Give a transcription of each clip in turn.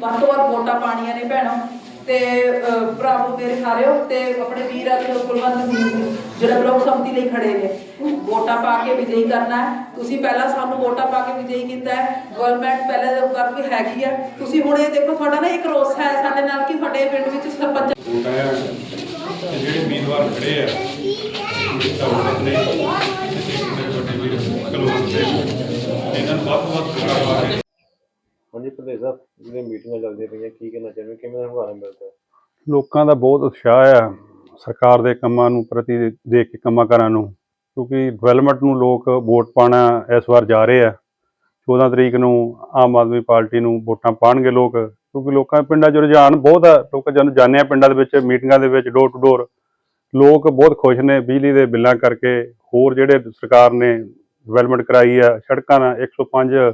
ਵੱਧ ਤੋਂ ਵੱਧ ਵੋਟਾਂ ਪਾਣੀਆਂ ਨੇ ਭੈਣੋ। ਤੇ ਭਰਾਵੋ ਮੇਰੇ ਸਾਰਿਓ, ਤੇ ਆਪਣੇ ਵੀਰ ਅਤੇ ਕੁਲਵੰਤ ਜਿਹੜੇ ਬਲੋਕ ਸੰਮਤੀ ਲਈ ਖੜੇ ਨੇ। ਵੋਟਾਂ ਪਾ ਕੇ ਵਿਜਈ ਕਰਨਾ ਤੁਸੀਂ ਪਹਿਲਾਂ ਸਾਨੂੰ ਵੋਟਾਂ ਪਾ ਕੇ ਵਿਜਈ ਕੀਤਾ ਹੈ। ਗਵਰਨਮੈਂਟ ਪਹਿਲੇ ਦੇ ਕਰਕੇ ਹੈਗੀ ਹੈ ਤੁਸੀਂ ਹੁਣ ਇਹ ਦੇਖੋ, ਤੁਹਾਡਾ ਨਾ ਇੱਕ ਰੋਸ ਹੈ ਸਾਡੇ ਨਾਲ ਕਿ ਤੁਹਾਡੇ ਪਿੰਡ ਵਿੱਚ ਸਰਪੰਚ ਜਿਹੜੇ ਉਮੀਦਵਾਰ ਖੜੇ ਆ ਇਹਨਾਂ ਨੂੰ ਵੱਧ ਤੋਂ ਵੱਧ ਹਾਂਜੀ ਪ੍ਰਦੇਸ਼ ਸਾਹਿਬ ਜਿਹੜੀਆਂ ਮੀਟਿੰਗਾਂ ਚੱਲਦੀਆਂ ਪਈਆਂ, ਕੀ ਕਹਿਣਾ ਚਾਹੁੰਦੇ ਕਿਵੇਂ ਦਾ ਹੰਗਾਰਾ ਮਿਲਦਾ ਹੈ? ਲੋਕਾਂ ਦਾ ਬਹੁਤ ਉਤਸ਼ਾਹ ਆ ਸਰਕਾਰ ਦੇ ਕੰਮਾਂ ਨੂੰ, ਪ੍ਰਤੀ ਦੇਖ ਕੇ ਕੰਮਾਂ ਕਾਰਾਂ ਨੂੰ, ਕਿਉਂਕਿ ਡਿਵੈਲਪਮੈਂਟ ਨੂੰ ਲੋਕ ਵੋਟ ਪਾਣਾ ਇਸ ਵਾਰ ਜਾ ਰਹੇ ਆ। 14 ਤਰੀਕ ਨੂੰ ਆਮ ਆਦਮੀ ਪਾਰਟੀ ਨੂੰ ਵੋਟਾਂ ਪਾਣਗੇ ਲੋਕ, ਕਿਉਂਕਿ ਲੋਕਾਂ ਪਿੰਡਾਂ 'ਚ ਰੁਝਾਨ ਬਹੁਤ ਆ। ਲੋਕ ਜਦੋਂ ਜਾਂਦੇ ਆ ਪਿੰਡਾਂ ਦੇ ਵਿੱਚ, ਮੀਟਿੰਗਾਂ ਦੇ ਵਿੱਚ ਡੋਰ ਟੂ ਡੋਰ ਲੋਕ ਬਹੁਤ ਖੁਸ਼ ਨੇ ਬਿਜਲੀ ਦੇ ਬਿੱਲਾਂ ਕਰਕੇ। ਹੋਰ ਜਿਹੜੇ ਸਰਕਾਰ ਨੇ ਡਿਵੈਲਪਮੈਂਟ ਕਰਾਈ ਆ, ਸੜਕਾਂ ਦਾ 105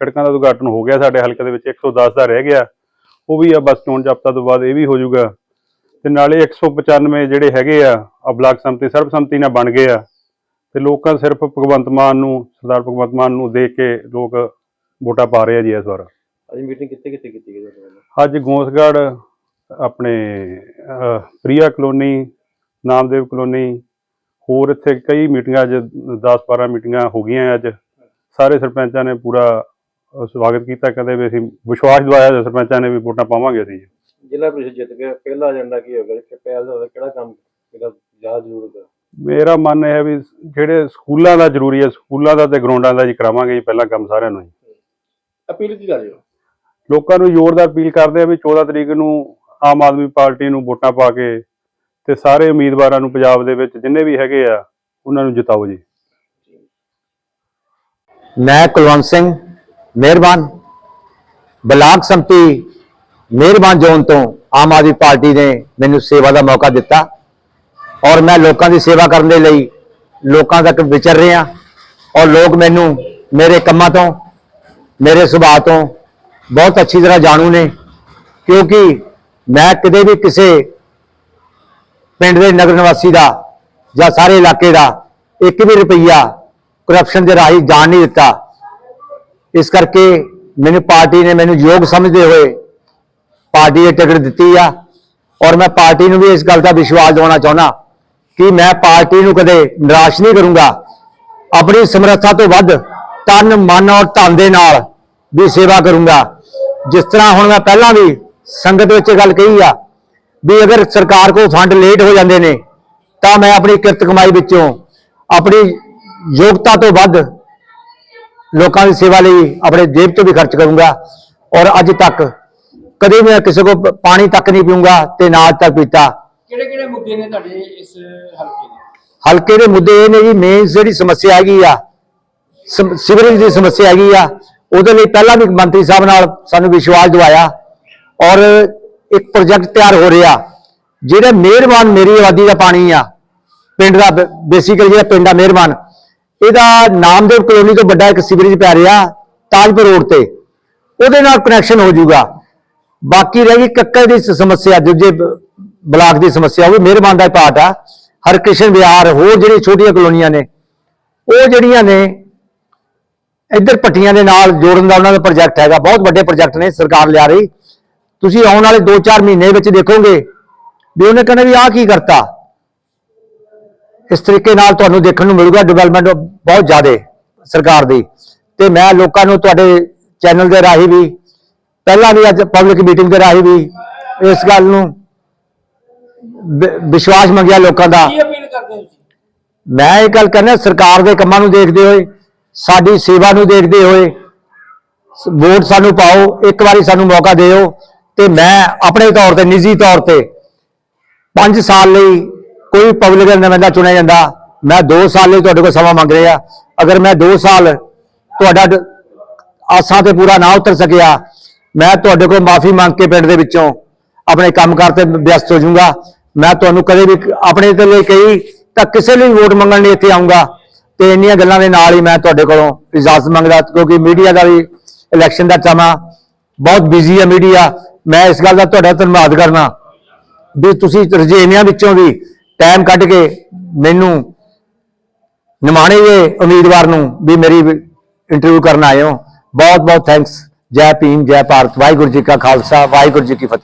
ਸੜਕਾਂ ਦਾ ਉਦਘਾਟਨ ਹੋ ਗਿਆ ਸਾਡੇ ਹਲਕੇ ਦੇ ਵਿੱਚ 110 ਦਾ ਰਹਿ ਗਿਆ। ਉਹ ਵੀ ਆ ਬਸ ਚੋਣ ਜਾਬਤਾ ਤੋਂ ਬਾਅਦ ਇਹ ਵੀ ਹੋ ਜਾਊਗਾ। ਤੇ ਨਾਲੇ 195 ਜਿਹੜੇ ਹੈਗੇ ਆ ਆ ਬਲਾਕ ਸੰਮਤੀ ਸਰਬਸੰਮਤੀ ਨਾਲ ਬਣ ਗਏ ਆ। ਤੇ ਲੋਕਾਂ ਸਿਰਫ ਭਗਵੰਤ ਮਾਨ ਨੂੰ ਸਰਦਾਰ ਭਗਵੰਤ ਮਾਨ ਨੂੰ ਦੇਖ ਕੇ ਲੋਕ ਵੋਟਾਂ ਪਾ ਰਹੇ ਆ ਜੀ ਇਸ ਵਾਰ। ਅੱਜ ਮੀਟਿੰਗ ਕਿੱਥੇ ਕਿੱਥੇ ਕੀਤੀ ਗਈ ਅੱਜ ਗੋਸਗੜ੍ਹ ਆਪਣੇ ਪ੍ਰਿਆ ਕਲੋਨੀ ਨਾਮਦੇਵ ਕਲੋਨੀ ਹੋਰ ਇੱਥੇ ਕਈ ਮੀਟਿੰਗਾਂ ਅੱਜ 10-12 ਮੀਟਿੰਗਾਂ ਹੋ ਗਈਆਂ ਅੱਜ। ਸਾਰੇ ਸਰਪੰਚਾਂ ਨੇ ਪੂਰਾ ਸਵਾਗਤ ਕੀਤਾ ਕਹਿੰਦੇ ਵੀ ਅਸੀਂ ਵਿਸ਼ਵਾਸ ਦਵਾਇਆ ਸਰਪੰਚਾਂ ਨੇ ਵੀ ਵੋਟਾਂ ਪਾਵਾਂਗੇ ਅਸੀਂ। ਜ਼ਿਲ੍ਹਾ ਪ੍ਰੀਸ਼ਦ ਜਿੱਤ ਕੇ ਪਹਿਲਾ ਏਜੰਡਾ ਕੀ ਹੋਗਾ ਕਿ ਪਹਿਲ ਦਾ ਕਿਹੜਾ ਕੰਮ ਜਿਹੜਾ ਜ਼ਿਆਦਾ ਜ਼ਰੂਰਤ ਹੈ ਮੇਰਾ ਮਨ ਇਹ ਹੈ ਵੀ ਜਿਹੜੇ ਸਕੂਲਾਂ ਦਾ ਜ਼ਰੂਰੀ ਹੈ ਸਕੂਲਾਂ ਦਾ ਤੇ ਗਰਾਊਂਡਾਂ ਦਾ ਜੀ ਕਰਾਵਾਂਗੇ ਜੀ ਪਹਿਲਾਂ ਕੰਮ ਸਾਰਿਆਂ ਨੂੰ ਜੀ ਅਪੀਲ ਕੀ ਕਰ ਰਹੇ ਹੋ? ਲੋਕਾਂ ਨੂੰ ਜ਼ੋਰਦਾਰ ਅਪੀਲ ਕਰਦੇ ਆ ਵੀ 14 ਤਰੀਕ ਨੂੰ ਆਮ ਆਦਮੀ ਪਾਰਟੀ ਨੂੰ ਵੋਟਾਂ ਪਾ ਕੇ ਤੇ ਸਾਰੇ ਉਮੀਦਵਾਰਾਂ ਨੂੰ ਪੰਜਾਬ ਦੇ ਵਿੱਚ ਜਿੰਨੇ ਵੀ ਹੈਗੇ ਆ ਉਹਨਾਂ ਨੂੰ ਜਿਤਾਓ ਜੀ। ਮੈਂ ਕੁਲਵੰਤ ਸਿੰਘ ਮਿਹਰਬਾਨ। ਬਲਾਕ ਸੰਮਤੀ ਮਿਹਰਬਾਨ ਜ਼ੋਨ ਤੋਂ ਆਮ ਆਦਮੀ ਪਾਰਟੀ ਨੇ ਮੈਨੂੰ ਸੇਵਾ ਦਾ ਮੌਕਾ ਦਿੱਤਾ ਔਰ ਮੈਂ ਲੋਕਾਂ ਦੀ ਸੇਵਾ ਕਰਨ ਦੇ ਲਈ ਲੋਕਾਂ ਤੱਕ ਵਿਚਰ ਰਿਹਾ ਔਰ ਲੋਕ ਮੈਨੂੰ ਮੇਰੇ ਕੰਮਾਂ ਤੋਂ, ਮੇਰੇ ਸੁਭਾਅ ਤੋਂ ਬਹੁਤ ਅੱਛੀ ਤਰ੍ਹਾਂ ਜਾਣੂ ਨੇ ਕਿਉਂਕਿ ਮੈਂ ਕਦੇ ਵੀ ਕਿਸੇ ਪਿੰਡ ਦੇ ਨਗਰ ਨਿਵਾਸੀ ਦਾ ਜਾਂ ਸਾਰੇ ਇਲਾਕੇ ਦਾ ਇੱਕ ਵੀ ਰੁਪਈਆ ਕਰਪਸ਼ਨ ਦੇ ਰਾਹੀਂ ਜਾਣ ਨਹੀਂ ਦਿੱਤਾ। ਇਸ ਕਰਕੇ ਮੈਨੂੰ ਪਾਰਟੀ ਨੇ ਮੈਨੂੰ ਯੋਗ ਸਮਝਦੇ ਹੋਏ ਪਾਰਟੀ ਦੀ ਟਿਕਟ ਦਿੱਤੀ ਆ। ਔਰ ਮੈਂ ਪਾਰਟੀ ਨੂੰ ਵੀ ਇਸ ਗੱਲ ਦਾ ਵਿਸ਼ਵਾਸ ਦਿਵਾਉਣਾ ਚਾਹੁੰਦਾ ਕਿ ਮੈਂ ਪਾਰਟੀ ਨੂੰ ਕਦੇ ਨਿਰਾਸ਼ ਨਹੀਂ ਕਰੂੰਗਾ। ਆਪਣੀ ਸਮਰੱਥਾ ਤੋਂ ਵੱਧ ਤਨ, ਮਨ ਔਰ ਧਨ ਦੇ ਨਾਲ ਵੀ ਸੇਵਾ ਕਰੂੰਗਾ। ਜਿਸ ਤਰ੍ਹਾਂ ਹੁਣ ਮੈਂ ਪਹਿਲਾਂ ਵੀ ਸੰਗਤ ਵਿੱਚ ਇਹ ਗੱਲ ਕਹੀ ਆ ਵੀ ਅਗਰ ਸਰਕਾਰ ਕੋਲ ਫੰਡ ਲੇਟ ਹੋ ਜਾਂਦੇ ਨੇ, ਤਾਂ ਮੈਂ ਆਪਣੀ ਕਿਰਤ ਕਮਾਈ ਵਿੱਚੋਂ ਆਪਣੀ ਯੋਗਤਾ ਤੋਂ ਵੱਧ ਲੋਕਾਂ ਦੀ ਸੇਵਾ ਲਈ ਆਪਣੇ ਜੇਬ ਤੋਂ ਵੀ ਖਰਚ ਕਰੂੰਗਾ ਔਰ ਅੱਜ ਤੱਕ ਕਦੇ ਮੈਂ ਕਿਸੇ ਕੋ ਪਾਣੀ ਤੱਕ ਨਹੀਂ ਪੀਊਂਗਾ ਤੇ ਨਾ ਅੱਜ ਤੱਕ ਪੀਤਾ। ਕਿਹੜੇ ਕਿਹੜੇ ਮੁੱਦੇ ਨੇ ਤੁਹਾਡੇ ਇਸ ਹਲਕੇ ਦੇ? ਹਲਕੇ ਦੇ ਮੁੱਦੇ ਇਹ ਨੇ ਜੀ ਮੇਨ ਜਿਹੜੀ ਸਮੱਸਿਆ ਹੈਗੀ ਆ ਸੀਵਰੇਜ ਦੀ ਸਮੱਸਿਆ ਹੈਗੀ ਆ ਉਹਦੇ ਲਈ ਪਹਿਲਾਂ ਵੀ ਮੰਤਰੀ ਸਾਹਿਬ ਨਾਲ ਸਾਨੂੰ ਵਿਸ਼ਵਾਸ ਦਿਵਾਇਆ ਔਰ ਇੱਕ ਪ੍ਰੋਜੈਕਟ ਤਿਆਰ ਹੋ ਰਿਹਾ ਜਿਹੜੇ ਮਿਹਰਬਾਨ ਮੇਰੀ ਆਬਾਦੀ ਦਾ ਪਾਣੀ ਆ ਪਿੰਡ ਦਾ ਬੇਸਿਕਲੀ ਜਿਹੜਾ ਪਿੰਡ ਆ ਮਿਹਰਬਾਨ ਇਹਦਾ ਨਾਮਦੇਵ ਕਲੋਨੀ ਤੋਂ ਵੱਡਾ ਇੱਕ ਸੀਵਰੇਜ ਪੈ ਰਿਹਾ ਤਾਜਪੁਰ ਰੋਡ ਤੇ। ਉਹਦੇ ਨਾਲ ਕਨੈਕਸ਼ਨ ਹੋ ਜਾਊਗਾ। ਬਾਕੀ ਰਹਿ ਗਈ ਕੱਕਰ ਦੀ ਸਮੱਸਿਆ, ਦੂਜੇ ਬਲਾਕ ਦੀ ਸਮੱਸਿਆ, ਉਹ ਮਿਹਰਬਾਨ ਦਾ ਹੀ ਪਾਰਟ ਆ। ਹਰਕ੍ਰਿਸ਼ਨ ਵਿਹਾਰ, ਹੋਰ ਜਿਹੜੀਆਂ ਛੋਟੀਆਂ ਕਲੋਨੀਆਂ ਨੇ, ਉਹ ਜਿਹੜੀਆਂ ਨੇ, ਇੱਧਰ ਪੱਟੀਆਂ ਦੇ ਨਾਲ ਜੋੜਨ ਦਾ ਉਹਨਾਂ ਦਾ ਪ੍ਰੋਜੈਕਟ ਹੈਗਾ। ਬਹੁਤ ਵੱਡੇ ਪ੍ਰੋਜੈਕਟ ਨੇ, ਸਰਕਾਰ ਲਿਆ ਰਹੀ। ਤੁਸੀਂ ਆਉਣ ਵਾਲੇ 2-4 ਮਹੀਨੇ ਵਿੱਚ ਦੇਖੋਗੇ ਵੀ ਉਹਨੇ ਕਹਿੰਦਾ ਵੀ ਆਹ ਕੀ ਕਰਤਾ। ਇਸ ਤਰੀਕੇ ਨਾਲ ਤੁਹਾਨੂੰ ਦੇਖਣ ਨੂੰ ਮਿਲੂਗਾ ਡਿਵੈਲਪਮੈਂਟ ਬਹੁਤ ਜ਼ਿਆਦਾ ਸਰਕਾਰ ਦੀ। ਤੇ ਮੈਂ ਲੋਕਾਂ ਨੂੰ ਤੁਹਾਡੇ ਚੈਨਲ ਦੇ ਰਾਹੀਂ ਵੀ ਪਹਿਲਾਂ ਵੀ ਅੱਜ ਪਬਲਿਕ ਮੀਟਿੰਗ ਦੇ ਰਾਹੀਂ ਵੀ ਇਸ ਗੱਲ ਨੂੰ ਵਿਸ਼ਵਾਸ ਮੰਗਿਆ ਲੋਕਾਂ ਦਾ। ਕੀ ਅਪੀਲ ਕਰਦੇ ਹੋ ਤੁਸੀਂ? ਮੈਂ ਇਹ ਗੱਲ ਕਰਨਾ ਸਰਕਾਰ ਦੇ ਕੰਮਾਂ ਨੂੰ ਦੇਖਦੇ ਹੋਏ ਸਾਡੀ ਸੇਵਾ ਨੂੰ ਦੇਖਦੇ ਹੋਏ ਵੋਟ ਸਾਨੂੰ ਪਾਓ ਇੱਕ ਵਾਰੀ ਸਾਨੂੰ ਮੌਕਾ ਦਿਓ। ਤੇ ਮੈਂ ਆਪਣੇ ਤੌਰ ਤੇ ਨਿੱਜੀ ਤੌਰ ਤੇ 5 ਸਾਲ ਲਈ ਕੋਈ ਪਬਲਿਕ ਦਾ ਨੁਮਾਇੰਦਾ ਚੁਣਿਆ ਜਾਂਦਾ, ਮੈਂ 2 ਸਾਲ ਲਈ ਤੁਹਾਡੇ ਕੋਲ ਸਮਾਂ ਮੰਗ ਰਿਹਾ। ਅਗਰ ਮੈਂ 2 ਸਾਲ ਤੁਹਾਡਾ ਆਸਾਂ ਤੇ ਪੂਰਾ ਨਾ ਉਤਰ ਸਕਿਆ, ਮੈਂ ਤੁਹਾਡੇ ਕੋਲ ਮਾਫੀ ਮੰਗ ਕੇ ਪਿੰਡ ਦੇ ਵਿੱਚੋਂ ਆਪਣੇ ਕੰਮਕਾਰ ਤੇ ਵਿਅਸਤ ਹੋ ਜਾਊਂਗਾ। ਮੈਂ ਤੁਹਾਨੂੰ ਕਦੇ ਵੀ ਆਪਣੇ ਤੇ ਲਈ ਕਹੀ ਤਾਂ ਕਿਸੇ ਲਈ ਵੋਟ ਮੰਗਣ ਲਈ ਇੱਥੇ ਆਉਂਗਾ ਤੇ ਇੰਨੀਆਂ ਗੱਲਾਂ ਦੇ ਨਾਲ ਹੀ ਮੈਂ ਤੁਹਾਡੇ ਕੋਲੋਂ ਇਜਾਜ਼ਤ ਮੰਗਦਾ, ਕਿਉਂਕਿ ਮੀਡੀਆ ਦਾ ਵੀ ਇਲੈਕਸ਼ਨ ਦਾ ਸਮਾਂ ਬਹੁਤ ਬਿਜ਼ੀ ਹੈ ਮੀਡੀਆ। ਮੈਂ ਇਸ ਗੱਲ ਦਾ ਤੁਹਾਡਾ ਧੰਨਵਾਦ ਕਰਨਾ ਵੀ ਤੁਸੀਂ ਰਜੇਵਿਆਂ ਵਿੱਚੋਂ ਵੀ ਟਾਈਮ ਕੱਢ ਕੇ ਮੈਨੂੰ ਨਿਮਾਣੇ ਜੇ ਉਮੀਦਵਾਰ ਨੂੰ ਵੀ ਮੇਰੀ ਇੰਟਰਵਿਊ ਕਰਨ ਆਏ ਹੋ। ਬਹੁਤ ਬਹੁਤ ਥੈਂਕਸ ਜੈ ਭੀਮ, ਜੈ ਭਾਰਤ। ਵਾਹਿਗੁਰੂ ਜੀ ਕਾ ਖਾਲਸਾ, ਵਾਹਿਗੁਰੂ ਜੀ ਕੀ ਫਤਿਹ।